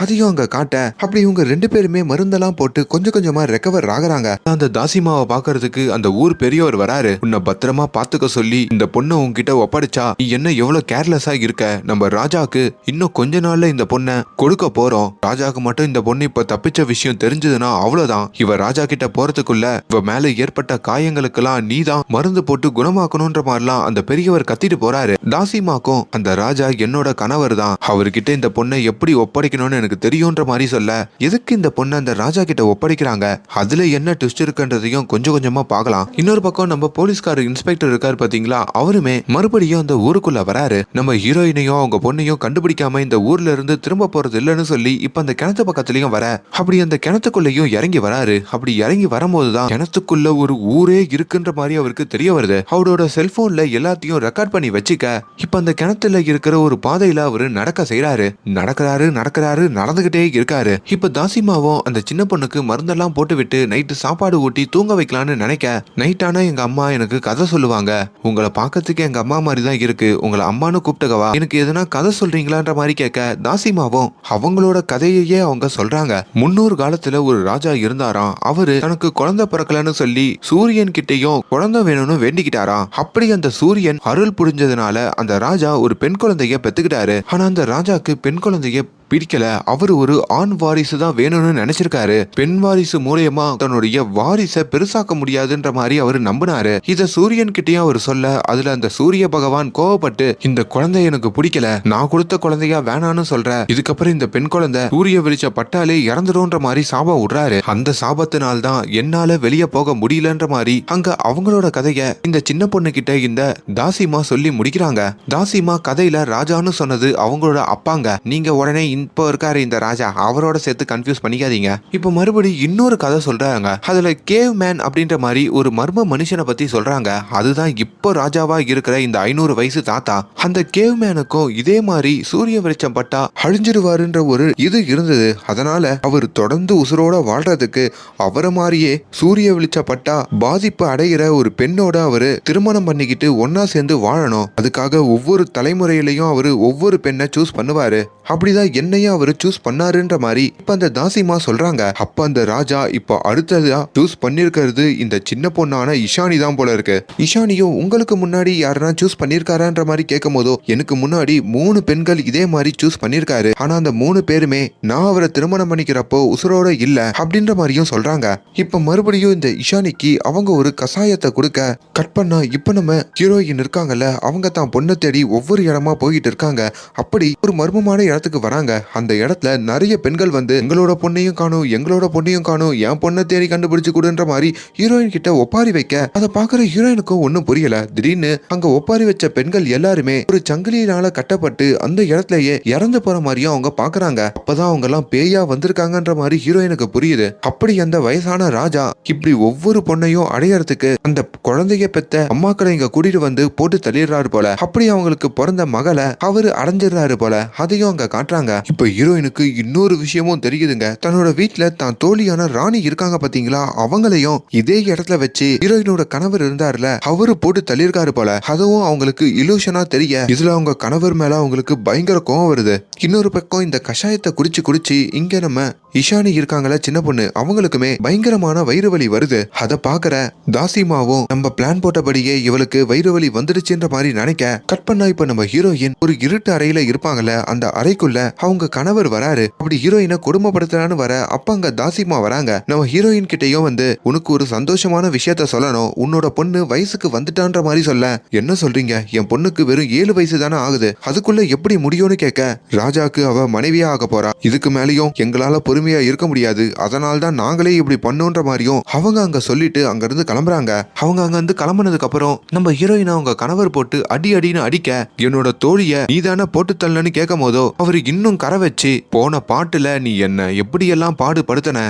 A: அதையும் அங்க காட்ட அப்படி இவங்க ரெண்டு பேருமே மருந்தெல்லாம் போட்டு கொஞ்சம் கொஞ்சமா ரெக்கவர் ஆகுறாங்க. அந்த தாசிமாவை பாக்குறதுக்கு அந்த ஊர் பெரியவர் வராரு. உன்னை பத்திரமா பாத்துக்க சொல்லி இந்த பொண்ணை உன்கிட்ட ஒப்படைச்சா நீ என்ன எவ்வளவு கேர்லெஸ்ஸா இருக்க? நம்ம ராஜாக்கு இன்னும் கொஞ்ச நாள்ல இந்த பொண்ணை கொடுக்க போறோம். ராஜாக்கு மட்டும் இந்த பொண்ணு இப்ப தப்பிச்ச விஷயம் தெரிஞ்சதுன்னா அவ்வளவுதான் இவ ராஜா கிட்ட போறதுக்குள்ள இவ மேல ஏற்பட்ட காயங்களுக்கெல்லாம் நீதான் மருந்து போட்டு குணமாக்கணும்ன்ற மாதிரிலாம் அந்த பெரியவர் கத்திட்டு போறாரு. தாசிமாக்கும் அந்த ராஜா என்னோட கணவர் தான் அவர்கிட்ட இந்த பொண்ணை எப்படி ஒப்படைக்கணும்னு எனக்கு தெரியும்ன்ற மாதிரி சொல்ல எதுக்கு இந்த பொண்ணு அந்த ராஜா கிட்ட ஒப்படைக்கிறாங்க? அதுல என்ன ட்விஸ்ட் இருக்குன்றதையும் கொஞ்சம் கொஞ்சமா பார்க்கலாம். இன்னொரு பக்கம் நம்ம போலீஸ்கார் இன்ஸ்பெக்டர் இருக்காரு பாத்தீங்களா? அவருமே மறுபடியும் அந்த ஊருக்குள்ள வராரு. நம்ம ஹீரோயினையும் அவங்க பொண்ணையும் கண்டுபிடிக்காம இந்த ஊர்ல இருந்து திரும்ப போறது இல்லைன்னு சொல்லி இப்ப அந்த கிணத்து பக்கத்துலயும் வர. அப்படி அந்த கிணத்துக்குள்ளேயும் இறங்கி வராரு. அப்படி இறங்கி வரும்போதுதான் கிணத்துக்குள்ள ஒரு ஊரே இருக்குன்ற மாதிரி அவருக்கு தெரிய வருது. அவரோட செல்போன்ல எல்லாத்தையும் ரெக்கார்ட் பண்ணி வச்சுக்க இப்ப அந்த கிணத்துல இருக்கிற ஒரு பாதையில அவரு நடக்க செய்யறாரு நடக்கிறாரு நடக்கிறாரு நடந்துகிட்டே இருக்காரு. இப்ப தாசிமாவும் அந்த சின்ன பொண்ணுக்கு மருந்தெல்லாம் போட்டு விட்டு நைட்டு சாப்பாடு ஊட்டி தூங்க வைக்கலாம்னு நினைக்க நைட் ஆனா எங்க அம்மா எனக்கு கதை சொல்லுவாங்க. உங்களை பார்க்கறதுக்கு எங்க அம்மா மாதிரி தான் இருக்கு. உங்களை அம்மானு கூப்பிட்டுக்கவா எனக்கு எதுனா கதை சொல்றீங்களான்ற மாதிரி கேட்க தாசிமாவும் அவங்களோட கதையையே அவங்க சொல்றாங்க. முன்னூறு காலத்துல ஒரு ராஜா இருந்தாராம். அவரு தனக்கு குழந்தை பிறக்கலன்னு சொல்லி சூரியன் கிட்டையும் குழந்தை வேணும்னு வேண்டிக்கிட்டாராம். அப்படி அந்த சூரியன் அருள் புரிஞ்சதுனால அந்த ராஜா ஒரு பெண் குழந்தைய பெத்துக்கிட்டாரு. ஆனா அந்த ராஜாக்கு பெண் குழந்தைய பிடிக்கல அவர் ஒரு ஆண் வாரிசு தான் வேணும்னு நினைச்சிருக்காரு. பெண் வாரிசு மூலியமா தன்னுடைய வாரிசை பெருசாக்க முடியாதுன்ற மாதிரி அவர் நம்பினாரு. இத சூரியன் கிட்டயும் அவர் சொல்ல அதுல அந்த சூரிய பகவான் கோவப்பட்டு இந்த குழந்தை எனக்கு பிடிக்கல. நான் கொடுத்த குழந்தையா வேணான்னு சொல்ற. இதுக்கப்புறம் இந்த பெண் குழந்தை சூரிய வெளிச்ச பட்டாலே இறந்துடும்ன்ற மாதிரி சாபம் விடுறாரு. அந்த சாபத்தினால் தான் என்னால வெளியே போக முடியலன்ற மாதிரி அங்க அவங்களோட கதைய இந்த சின்ன பொண்ணு கிட்ட இந்த தாசிமா சொல்லி முடிக்கிறாங்க. தாசிமா கதையில ராஜான்னு சொன்னது அவங்களோட அப்பாங்க. நீங்க உடனே இப்போ இருக்காரு இந்த ராஜா. அவரோட சேர்த்து கன்ஃபியூஸ் பண்ணிக்காதீங்க. இப்போ மறுபடியும் இன்னொரு கதை சொல்றாங்க. அதுல கேவ் மேன் அப்படின்ற மாதிரி ஒரு மர்ம மனுஷனை பத்தி சொல்றாங்க. அதுதான் இப்போ ராஜாவா இருக்கிற இந்த ஐநூறு வயசு தாத்தா. அந்த கேவ் மேனுக்கும் இதே மாதிரி சூரிய வெளிச்சம் பட்டா அழிஞ்சிருவாருன்ற ஒரு இது இருந்தது. அதனால அவர் தொடர்ந்து உசுரோட வாழ்றதுக்கு அவரை மாதிரியே சூரிய வெளிச்சப்பட்டா பாதிப்பு அடைகிற ஒரு பெண்ணோட அவரு திருமணம் பண்ணிக்கிட்டு ஒன்னா சேர்ந்து வாழணும். அதுக்காக ஒவ்வொரு தலைமுறையிலையும் அவரு ஒவ்வொரு பெண்ணை சூஸ் பண்ணுவாரு. அப்படிதான் என்ன பெண்ணையும் அவர் சூஸ் பண்ணாருன்ற மாதிரி இப்ப அந்த தாசிமா சொல்றாங்க. அப்ப அந்த ராஜா இப்போ அடுத்ததா சூஸ் பண்ணிருக்கிறது இந்த சின்ன பொண்ணான இஷானி தான் போல இருக்கு. இஷானியும் உங்களுக்கு முன்னாடி யாருன்னா சூஸ் பண்ணிருக்காரான்ற மாதிரி கேட்கும் போதோ எனக்கு முன்னாடி மூணு பெண்கள் இதே மாதிரி சூஸ் பண்ணிருக்காரு. ஆனா அந்த மூணு பேருமே நான் அவரை திருமணம் பண்ணிக்கிறப்போ உசுரோட இல்ல அப்படின்ற மாதிரியும் சொல்றாங்க. இப்ப மறுபடியும் இந்த இஷானிக்கு அவங்க ஒரு கசாயத்தை கொடுக்க கட் பண்ணா இப்ப நம்ம ஹீரோயின் இருக்காங்கல்ல அவங்க தான் பொண்ணை தேடி ஒவ்வொரு இடமா போயிட்டு இருக்காங்க. அப்படி ஒரு மர்மமான இடத்துக்கு வராங்க. அந்த இடத்துல நிறைய பெண்கள் வந்து எங்களோட பொண்ணையும் காணும் எங்களோட பொண்ணையும் காணும் என் பொண்ணை தேடி கண்டுபிடிச்சு கொடுன்ற மாதிரி ஹீரோயின் கிட்ட ஒப்பாரி வைக்க அதை பாக்குற ஹீரோயினுக்கும் ஒன்றும் புரியல. திடீர்னு அங்க ஒப்பாரி வச்ச பெண்கள் எல்லாருமே ஒரு சங்கிலியினால கட்டப்பட்டு அந்த இடத்துலயே இறந்து போற மாதிரியும் அவங்க பாக்குறாங்க அப்பதான் அவங்க எல்லாம் பேயா வந்திருக்காங்கன்ற மாதிரி ஹீரோயினுக்கு புரியுது. அப்படி அந்த வயசான ராஜா இப்படி ஒவ்வொரு பொண்ணையும் அடையறதுக்கு அந்த குழந்தைய பெத்த அம்மாக்களை இங்க கூட்டிட்டு வந்து போட்டு தள்ளிடுறாரு போல. அப்படி அவங்களுக்கு பிறந்த மகளை அவரு அடைஞ்சிடுறாரு போல. அதையும் அங்க காட்டுறாங்க. இப்ப ஹீரோயினுக்கு இன்னொரு விஷயமும் தெரியுதுங்க. தன்னோட வீட்டுல தான் தோழியான ராணி இருக்காங்க பாத்தீங்களா? அவங்களையும் இதே இடத்துல வச்சு ஹீரோயினோட கணவர் இருந்தாருல அவரு போட்டு தள்ளியிருக்காரு போல. அதுவும் அவங்களுக்கு இலூஷனா தெரிய இதுல அவங்க கணவர் மேல அவங்களுக்கு பயங்கர கோவம் வருது. இன்னொரு பக்கம் இந்த கஷாயத்தை குடிச்சு குடிச்சு இங்க நம்ம இஷானி இருக்காங்களா சின்ன பொண்ணு அவங்களுக்குமே பயங்கரமான வயிறு வலி வருது. அதை பாக்குற தாசிமாவும் நம்ம பிளான் போட்டபடியே இவளுக்கு வயிறு வலி வந்துடுச்சுன்ற மாதிரி நினைக்க கட் பண்ணா இப்ப நம்ம ஹீரோயின் ஒரு இருட்டு அறையில இருப்பாங்கல்ல அந்த அறைக்குள்ள அவங்க கணவர் வராரு. அப்படி ஹீரோயினை கொடுமைப்படுத்துறான்னு வர அப்ப அங்க தாசிமா வராங்க. நம்ம ஹீரோயின் கிட்டயும் வந்து உனக்கு ஒரு சந்தோஷமான விஷயத்த சொல்லணும். உன்னோட பொண்ணு வயசுக்கு வந்துட்டான்ற மாதிரி சொல்ல. என்ன சொல்றீங்க? என் பொண்ணுக்கு வெறும் ஏழு வயசு தானே ஆகுது. அதுக்குள்ள எப்படி முடியும்னு கேட்க ராஜாக்கு அவ மனைவியா ஆக போறா. இதுக்கு மேலேயும் எங்களால பொறுமையா இருக்க முடியாது. அதனால தான் நாங்களே இப்படி பண்ணோன்ற மாதிரியும் அவங்க அங்க சொல்லிட்டு அங்க இருந்து கிளம்புறாங்க. அவங்க அங்க இருந்து கிளம்புனதுக்கு அப்புறம் நம்ம ஹீரோயின் அவங்க கணவர் போட்டு அடி அடின்னு அடிக்க என்னோட தோழிய நீதான போட்டு தள்ளன்னு கேட்கும் போதோ அவரு இன்னும் கரை வச்சு போன பாட்டுல நீ என்ன எப்படியெல்லாம் பாடுபடுத்தன?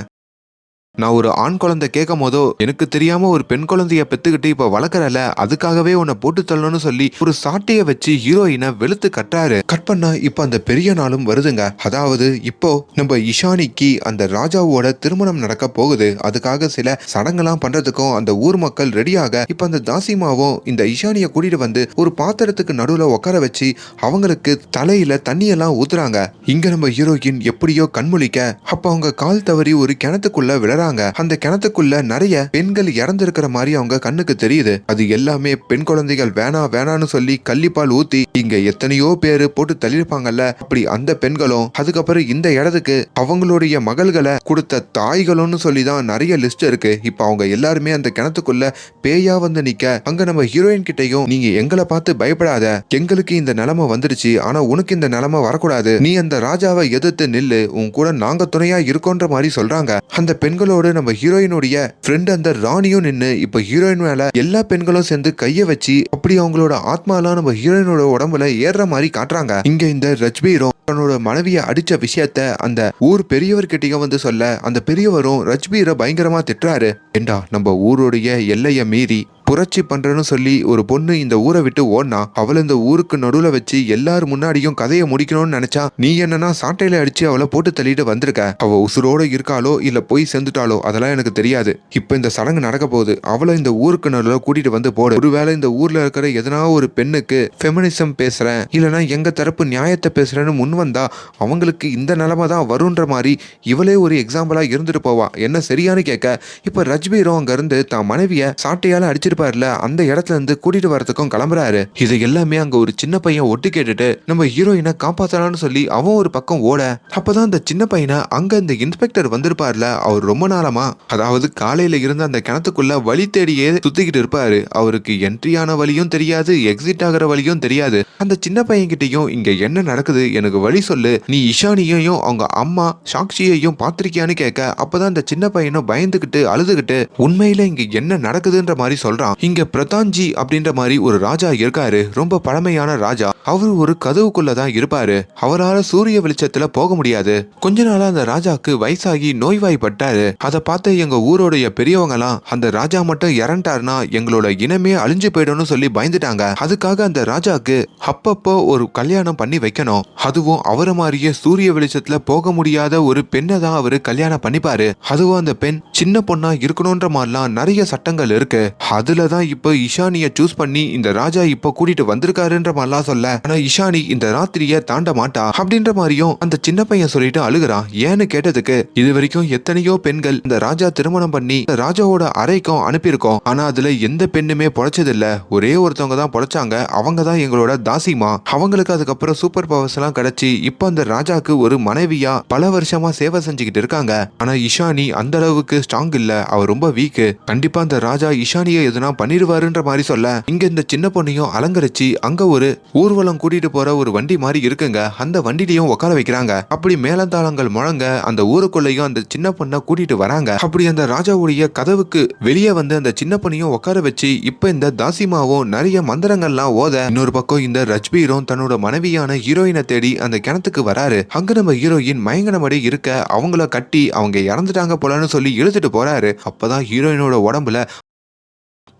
A: நான் ஒரு ஆண் குழந்தை கேட்கும் போதோ எனக்கு தெரியாம ஒரு பெண் குழந்தைய பெத்துக்கிட்டு இப்ப வளர்க்கறல அதுக்காகவே உன்னை போட்டு தள்ளணும்னு சொல்லி ஒரு சாட்டைய வச்சு ஹீரோயினை வெளுத்து கட்டுறாரு. கட் பண்ணா இப்ப அந்த பெரிய நாளும் வருதுங்க. அதாவது இப்போ நம்ம இஷானிக்கு அந்த ராஜாவோட திருமணம் நடக்க போகுது. அதுக்காக சில சடங்கெல்லாம் பண்றதுக்கும் அந்த ஊர் மக்கள் ரெடியாக இப்ப அந்த தாசிமாவும் இந்த இஷானிய கூட்டிட்டு வந்து ஒரு பாத்திரத்துக்கு நடுவுல உட்கார வச்சு அவங்களுக்கு தலையில தண்ணியெல்லாம் ஊத்துறாங்க. இங்க நம்ம ஹீரோயின் எப்படியோ கண்முழிக்க அப்ப அவங்க கால் தவறி ஒரு கிணத்துக்குள்ள வராங்க அந்த கிணத்துக்குள்ள நிறைய பெண்கள் இறந்திருக்கிற மாதிரி அவங்க கண்ணுக்கு தெரியுது. அது எல்லாமே பெண் குழந்தைகள் வேணா வேணான்னு சொல்லி கள்ளிப்பால் ஊத்தி இங்க எத்தனையோ பேரு போட்டு தள்ளிருப்பாங்கல்ல அப்படி அந்த பெண்களும் அதுக்கப்புறம் இந்த இடத்துக்கு அவங்களுடைய மகள்களை கொடுத்த தாய்களும்னு சொல்லி தான் நிறைய லிஸ்ட் இருக்கு. இப்ப அவங்க எல்லாருமே அந்த கிணத்துக்குள்ள பேயா வந்து நிக்க அங்க நம்ம ஹீரோயின் கிட்டயும் நீங்க எங்களை பார்த்து பயப்படாத. எங்களுக்கு இந்த நிலைமை வந்துருச்சு. ஆனா உனக்கு இந்த நிலைமை வரக்கூடாது. நீ அந்த ராஜாவை எதிர்த்து நில்லு. உன் கூட நாங்க துணையா இருக்கோன்ற மாதிரி சொல்றாங்க. அந்த பெண்களும் நம்ம ஹீரோயினுடைய ஃப்ரெண்ட் அந்த ராணியும் நின்னு இப்ப ஹீரோயின் மேல எல்லா பெண்களும் சேர்ந்து கைய வச்சு அப்படி அவங்களோட ஆத்மாலாம் நம்ம ஹீரோயினோட உடம்புல ஏறுற மாதிரி காட்டுறாங்க. இங்க இந்த ரஜ்பீரும் தன்னோட மனைவிய அடிச்ச விஷயத்த அந்த ஊர் பெரியவர்கிட்டயும் வந்து சொல்ல அந்த பெரியவரும் ரஜ்பீரை பயங்கரமா திட்டுறாரு. ஏண்டா நம்ம ஊருடைய எல்லையை மீறி புரட்சி பண்றேன்னு சொல்லி ஒரு பொண்ணு இந்த ஊரை விட்டு ஓடினா அவளை இந்த ஊருக்கு நடுவுல வச்சு எல்லாரும் முன்னாடியும் கதையை முடிக்கணும்னு நினைச்சா நீ என்னன்னா சாட்டையில அடிச்சு அவளை போட்டு தள்ளிட்டு வந்திருக்க. அவ உசுரோட இருக்காளோ இல்ல போய் சேர்ந்துட்டாளோ அதெல்லாம் எனக்கு தெரியாது. இப்ப இந்த சடங்கு நடக்க போகுது. அவளை இந்த ஊருக்கு நடுவுல கூட்டிட்டு வந்து போடு. ஒருவேளை இந்த ஊர்ல இருக்கிற எதனா ஒரு பெண்ணுக்கு ஃபெமினிசம் பேசுறேன் இல்லனா எங்க தரப்பு நியாயத்தை பேசுறேன்னு முன் வந்தா அவங்களுக்கு இந்த நிலைமை தான் வருன்ற மாதிரி இவளே ஒரு எக்ஸாம்பிளா இருந்துட்டு போவா. என்ன சரியானு கேட்க இப்ப ரஜ்பீரும் அங்க இருந்து தான் மனைவிய சாட்டையால இருப்பார்ல அந்த இடத்துல இருந்து கூட்டிட்டு வரதுக்கும் கிளம்புறாரு. இது எல்லாமே அங்க ஒரு சின்ன பையன் ஒட்டு கேட்டுட்டு நம்ம ஹீரோயினை காப்பாத்தலாம்னு சொல்லி அவன் ஒரு பக்கம் ஓட அப்பதான் அந்த சின்ன பையனை அங்க இந்த இன்ஸ்பெக்டர் வந்திருப்பார்ல அவர் ரொம்ப நாளமா அதாவது காலையில இருந்து அந்த கிணத்துக்குள்ள வழி தேடியே சுத்திக்கிட்டு இருப்பாரு. அவருக்கு என்ட்ரியான வழியும் தெரியாது எக்ஸிட் ஆகிற வழியும் தெரியாது. அந்த சின்ன பையன் கிட்டையும் இங்க என்ன நடக்குது? எனக்கு வழி சொல்லு. நீ இஷானியையும் அவங்க அம்மா சாக்ஷியையும் பாத்திருக்கியான்னு கேட்க அப்பதான் அந்த சின்ன பையனும் பயந்துகிட்டு அழுதுகிட்டு உண்மையில இங்க என்ன நடக்குதுன்ற மாதிரி சொல்றான். இங்க பிரதான்ஜி அப்படின்ற மாதிரி ஒரு ராஜா இருக்காரு. ரொம்ப பழமையான ராஜா. அவர் ஒரு கதவுக்குள்ள தான் இருப்பாரு. அவரால சூரிய வெளிச்சத்துல போக முடியாது. கொஞ்ச நாளா அந்த ராஜாக்கு வயசாகி நோய்வாய்ப்பட்டாரு. அதை பார்த்து எங்க ஊரோடைய பெரியவங்கலாம் அந்த ராஜா மட்டும் இறண்டாருன்னா எங்களோட இனமே அழிஞ்சு போயிடும்னு சொல்லி பயந்துட்டாங்க. அதுக்காக அந்த ராஜாக்கு அப்பப்போ ஒரு கல்யாணம் பண்ணி வைக்கணும். அதுவும் அவரை மாதிரியே சூரிய வெளிச்சத்துல போக முடியாத ஒரு பெண்ணை தான் அவரு கல்யாணம் பண்ணிப்பாரு. அதுவும் அந்த பெண் சின்ன பொண்ணா இருக்கணும்ன்ற மாதிரிலாம் நிறைய சட்டங்கள் இருக்கு. அது அதுல தான் இப்போ இஷானிய சூஸ் பண்ணி இந்த ராஜா இப்போ கூட்டிட்டு வந்திருக்காருன்ற மாதிரிலாம் சொல்ல ஆனா இஷானி இந்த ராத்திரிய தாண்ட மாட்டா அப்படின்ற மாதிரியும் அந்த சின்ன பையன் சொல்லிட்டு அழுகுறான். ஏன்னு கேட்டதுக்கு இது வரைக்கும் எத்தனையோ பெண்கள் இந்த ராஜா திருமணம் பண்ணி ராஜாவோட அறைக்கும் அனுப்பியிருக்கோம். ஆனா அதுல எந்த பெண்ணுமே பொழைச்சது இல்ல ஒரே ஒருத்தவங்க தான் பொழைச்சாங்க. அவங்க தான் எங்களோட தாசிமா. அவங்களுக்கு அதுக்கப்புறம் சூப்பர் பவர்ஸ் எல்லாம் கிடைச்சி இப்போ அந்த ராஜாக்கு ஒரு மனைவியா பல வருஷமா சேவை செஞ்சுக்கிட்டு இருக்காங்க. ஆனா இஷானி அந்த அளவுக்கு ஸ்ட்ராங் இல்ல. அவர் ரொம்ப வீக் கண்டிப்பா அந்த ராஜா இஷானியை எதுனா பண்ணிடுவாருன்ற மாதிரி சொல்ல இங்க இந்த சின்ன பொண்ணையும் அலங்கரிச்சு அங்க ஒரு ஊர்வலம் கூட்டிட்டு போற ஒரு வண்டி மாதிரி இருக்குங்க. அந்த வண்டிலையும் உட்கார வைக்கிறாங்க. அப்படி மேலந்தாளங்கள் முழங்க அந்த ஊருக்குள்ளேயும் அந்த சின்ன பொண்ணை கூட்டிட்டு வராங்க. அப்படி அந்த ராஜாவுடைய கதவுக்கு வெளியே வந்து அந்த சின்ன பொண்ணையும் உட்கார வச்சு இப்ப இந்த தாசிமாவும் நிறைய மந்திரங்கள்லாம் ஓத இன்னொரு பக்கம் இந்த ரஜ்பீரும் தன்னோட மனைவியான ஹீரோயினை தேடி அந்த கிணத்துக்கு வராரு. அங்க நம்ம ஹீரோயின் மயங்கனபடி இருக்க அவங்கள கட்டி அவங்க இறந்துட்டாங்க போலன்னு சொல்லி இழுத்துட்டு போறாரு. அப்பதான் ஹீரோயினோட உடம்புல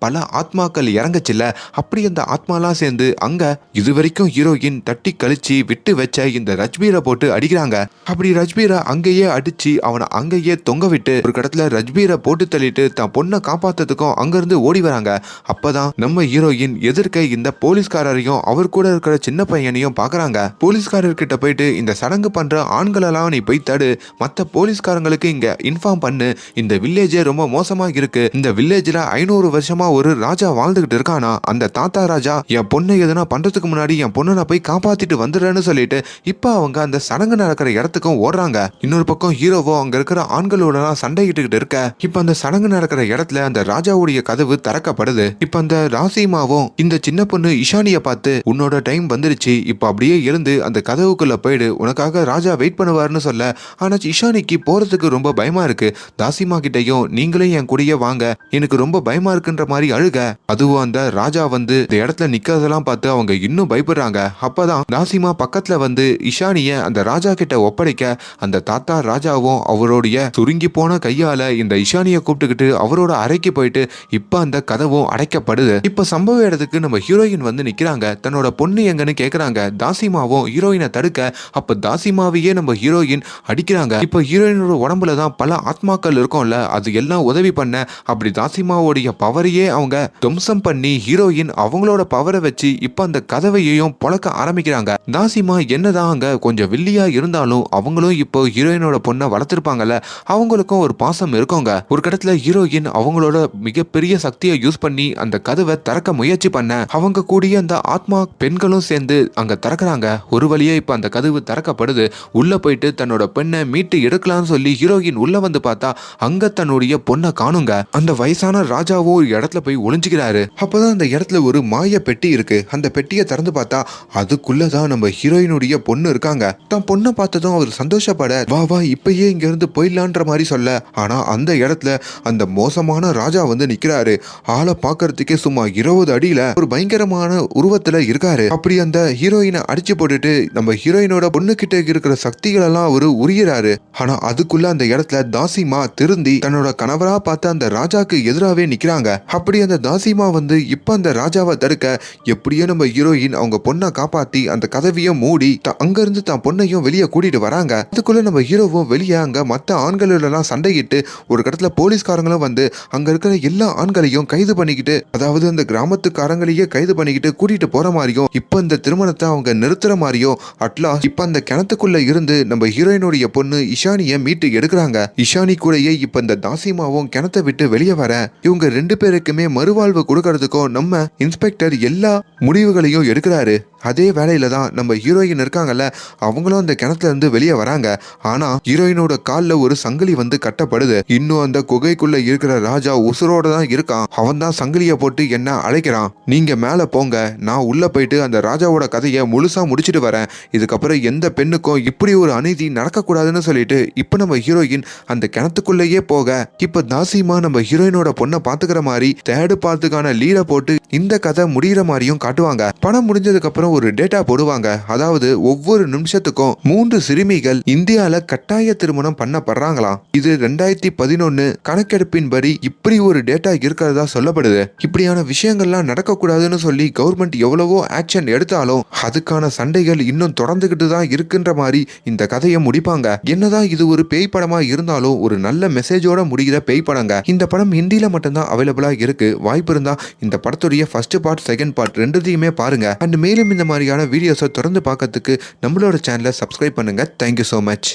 A: பல ஆத்மாக்கள் இறங்கச்சில்ல அப்படி அந்த ஆத்மாலாம் சேர்ந்து அங்க இது வரைக்கும் ஹீரோயின் தட்டி கழிச்சு விட்டு வச்ச இந்த ரஜ்பீரை போட்டு அடிக்கிறாங்க. அப்படி ரஜ்பீரை அங்கேயே அடிச்சு அவனை அங்கேயே தொங்க விட்டு ஒரு கடத்துல ரஜ்பீரை போட்டு தள்ளிட்டு தான் பொண்ணை காப்பாத்துறதுக்கும் அங்கிருந்து ஓடி வராங்க. அப்பதான் நம்ம ஹீரோயின் எதிர்க்க இந்த போலீஸ்காரரையும் அவர் கூட இருக்கிற சின்ன பையனையும் பாக்குறாங்க. போலீஸ்காரர்கிட்ட போயிட்டு இந்த சடங்கு பண்ற ஆண்களெல்லாம் நீ போய் தடு. மத்த போலீஸ்காரங்களுக்கு இங்க இன்ஃபார்ம் பண்ணு. இந்த வில்லேஜே ரொம்ப மோசமா இருக்கு. இந்த வில்லேஜ்ல ஐநூறு வருஷமா ஒரு ராஜா வாழ்ந்துகிட்டு இருக்கானா? அந்த தாத்தா ராஜா என் பொண்ணை எதுனா பண்றதுக்கு முன்னாடி என் பொண்ணை நான் போய் காப்பாத்திட்டு வந்துடுறேன்னு சொல்லிட்டு இப்போ அவங்க அந்த சடங்கு நடக்கிற இடத்துக்கும் ஓடுறாங்க. இன்னொரு பக்கம் ஹீரோவோ அங்க இருக்கிற ஆண்களோட சண்டையிட்டுக்கிட்டு இருக்க. இப்ப அந்த சடங்கு நடக்கிற இடத்துல அந்த ராஜாவுடைய கதவு திறக்கப்படுது. இப்ப அந்த ராசிமாவும் இந்த சின்ன பொண்ணு இஷானிய பார்த்து உன்னோட டைம் வந்துருச்சு. இப்ப அப்படியே எழுந்து அந்த கதவுக்குள்ள போயிடு. உனக்காக ராஜா வெயிட் பண்ணுவாருன்னு சொல்ல. ஆனா இஷானிக்கு போறதுக்கு ரொம்ப பயமா இருக்கு. தாசிமா கிட்டையும் நீங்களும் என் கூடயே வாங்க. எனக்கு ரொம்ப பயமா இருக்குன்ற மாதிரி அழுக. அதுவும் அந்த ராஜா வந்து இந்த இடத்துல நிக்கிறதெல்லாம் பார்த்து அவங்க இன்னும் பயப்படுறாங்க. அப்பதான் நாசிமா பக்கத்துல வந்து இஷானிய அந்த ராஜா கிட்ட ஒப்படைக்க அந்த தாத்தா ராஜாவும் அவருடைய சுருங்கி போன கையால இந்த இஷானிய கூப்பிட்டுக்கிட்டு அவரோட அறைக்கு போயிட்டு இப்ப அந்த கதவும் அடைக்கப்படுது. இப்ப சம்பவ இடத்துக்கு நம்ம ஹீரோயின் வந்து நிக்கிறாங்க. தன்னோட பொண்ணு எங்கன்னு கேக்குறாங்க. தாசிமாவும் ஹீரோயினை தடுக்க அப்ப தாசிமாவையே நம்ம ஹீரோயின் அடிக்கிறாங்க. இப்ப ஹீரோயினோட உடம்புல தான் பல ஆத்மாக்கள் இருக்கும்ல. அது எல்லாம் உதவி பண்ண அப்படி தாசிமாவுடைய பவரையே அவங்க துவம்சம் பண்ணி ஹீரோயின் அவங்களோட பவரை வச்சு இப்ப அந்த கதவையையும் பொழக்க ஆரம்பிக்கிறாங்க. நாசிமா என்னதான் அங்க கொஞ்சம் வில்லியா இருந்தாலும் அவங்களும் இப்போ ஹீரோயினோட பொண்ணை வளர்த்திருப்பாங்கல்ல அவங்களுக்கும் ஒரு பாசம் இருக்கோங்க. ஒரு கடத்துல ஹீரோயின் அவங்களோட மிகப்பெரிய சக்தியை யூஸ் பண்ணி அந்த கதவை திறக்க முயற்சி பண்ண அவங்க கூடிய அந்த ஆத்மா பெண்களும் சேர்ந்து அங்க திறக்கிறாங்க. ஒரு வழியா இப்ப அந்த கதவு திறக்கப்படுது. உள்ள போயிட்டு தன்னோட பெண்ணை மீட்டு எடுக்கலாம்னு சொல்லி ஹீரோயின் உள்ள வந்து பார்த்தா அங்க தன்னுடைய பொண்ணை காணுங்க. அந்த வயசான ராஜாவும் ஒரு இடத்துல போய் ஒளிஞ்சுக்கிறாரு. அப்பதான் அந்த இடத்துல ஒரு மாய பெட்டி இருக்கு. அந்த பெட்டியை திறந்து பார்த்தா அதுக்குள்ளதான் நம்ம ஹீரோயினுடைய பொண்ணு இருக்காங்க. தான் பொண்ணை பார்த்ததும் அவர் சந்தோஷப்பட வா வா இப்பயே இங்க இருந்து போயிடலான்ற மாதிரி சொல்ல. ஆனா அந்த இடத்துல அந்த மோசமான ராஜா வந்து நிக்கிறாரு. ஆளை பாக்குறதுக்கே சும்மா இருபது அடியில ஒரு பயங்கரமான உருவத்துல இருக்காரு. அப்படி அந்த ஹீரோயினை அடிச்சு போட்டுட்டு நம்ம ஹீரோயினோட பொண்ணு கிட்ட இருக்கிற சக்திகள் எல்லாம் அவரு உரியறாரு ஆனா அதுக்குள்ள அந்த இடத்துல தாசிமா திருந்தி தன்னோட கணவரா பார்த்த அந்த ராஜாக்கு எதிராவே நிக்கிறாங்க. அப்படி அந்த தாசிமா வந்து இப்போ அந்த ராஜாவை தடுக்க எப்படியோ நம்ம ஹீரோயின் அவங்க பொண்ணை காப்பாத்தி அந்த கதவையும் மூடி த- அங்கிருந்து தான் பொண்ணையும் வெளியே கூட்டிட்டு வராங்க. அதுக்குள்ள நம்ம ஹீரோவும் வெளியே அங்க மத்த ஆண்களெல்லாம் சண்டையிட்டு ஒரு கடத்துல போலீஸ்காரங்களும் வந்து அங்க இருக்கிற எல்லா ஆண்களையும் கைது பண்ணிக்கிட்டு அதாவது அந்த கிராமத்துக்காரங்களையே கைது பண்ணிக்கிட்டு கூட்டிட்டு போற மாதிரியும் இப்ப இந்த திருமணத்தை அவங்க நிறுத்துற மாதிரியும் அட்லாஸ் இப்ப அந்த கிணத்துக்குள்ள இருந்து நம்ம ஹீரோயினுடைய பொண்ணு இஷானிய மீட்டு எடுக்கிறாங்க. இஷானி கூடயே இப்ப இந்த தாசிமாவும் கிணத்தை விட்டு வெளியே வர இவங்க ரெண்டு பேருக்கு பேருக்குமே மறுவாழ்வு கொடுக்கறதுக்கும் நம்ம இன்ஸ்பெக்டர் எல்லா முடிவுகளையும் எடுக்கிறாரு. அதே வேலையில தான் நம்ம ஹீரோயின் இருக்காங்கல்ல அவங்களும் அந்த கிணத்துல இருந்து வெளியே வராங்க. ஆனா ஹீரோயினோட கால்ல ஒரு சங்கிலி வந்து கட்டப்படுது. இன்னும் அந்த குகைக்குள்ள இருக்கிற ராஜா உசுரோட தான் இருக்கான். அவன் தான் சங்கிலியை போட்டு என்ன அழைக்கிறான்? நீங்க மேல போங்க. நான் உள்ள போயிட்டு அந்த ராஜாவோட கதையை முழுசா முடிச்சிட்டு வரேன். இதுக்கப்புறம் எந்த பெண்ணுக்கும் இப்படி ஒரு அநீதி நடக்கக்கூடாதுன்னு சொல்லிட்டு இப்போ நம்ம ஹீரோயின் அந்த கிணத்துக்குள்ளேயே போக இப்ப தாசிமா நம்ம ஹீரோயினோட பொண்ணை பாத்துக்கிற மாதிரி தேர்டு பார்த்துக்கான லீடை போட்டு இந்த கதை முடிகிற மாதிரியும் காட்டுவாங்க. படம் முடிஞ்சதுக்கு அப்புறம் ஒரு டேட்டா போடுவாங்க. அதாவது ஒவ்வொரு நிமிஷத்துக்கும் மூன்று சிறுமிகள் இந்தியால கட்டாய திருமணம் பண்ணப்படுறாங்களாம். இது ரெண்டாயிரத்தி பதினொன்னு கணக்கெடுப்பின்படி இப்படி ஒரு டேட்டா இருக்கிறதா சொல்லப்படுது. இப்படியான விஷயங்கள்லாம் நடக்கக்கூடாதுன்னு சொல்லி கவர்மெண்ட் எவ்வளவோ ஆக்ஷன் எடுத்தாலும் அதுக்கான சண்டைகள் இன்னும் தொடர்ந்துகிட்டு தான் இருக்குன்ற மாதிரி இந்த கதையை முடிப்பாங்க. என்னதான் இது ஒரு பேய் படமா இருந்தாலும் ஒரு நல்ல மெசேஜோட முடிகிற பேய் படங்க. இந்த படம் ஹிந்தியில மட்டும்தான் அவைலபிளா இருக்கு. இருக்கு. வாய்ப்பு இருந்தா இந்த படத்துடைய ஃபர்ஸ்ட் பார்ட் செகண்ட் பார்ட் ரெண்டுத்தையுமே பாருங்க. அண்ட் மேலும் இந்த மாதிரியான வீடியோஸை தொடர்ந்து பார்க்கறதுக்கு நம்மளோட சேனலை சப்ஸ்கிரைப் பண்ணுங்க. Thank you so much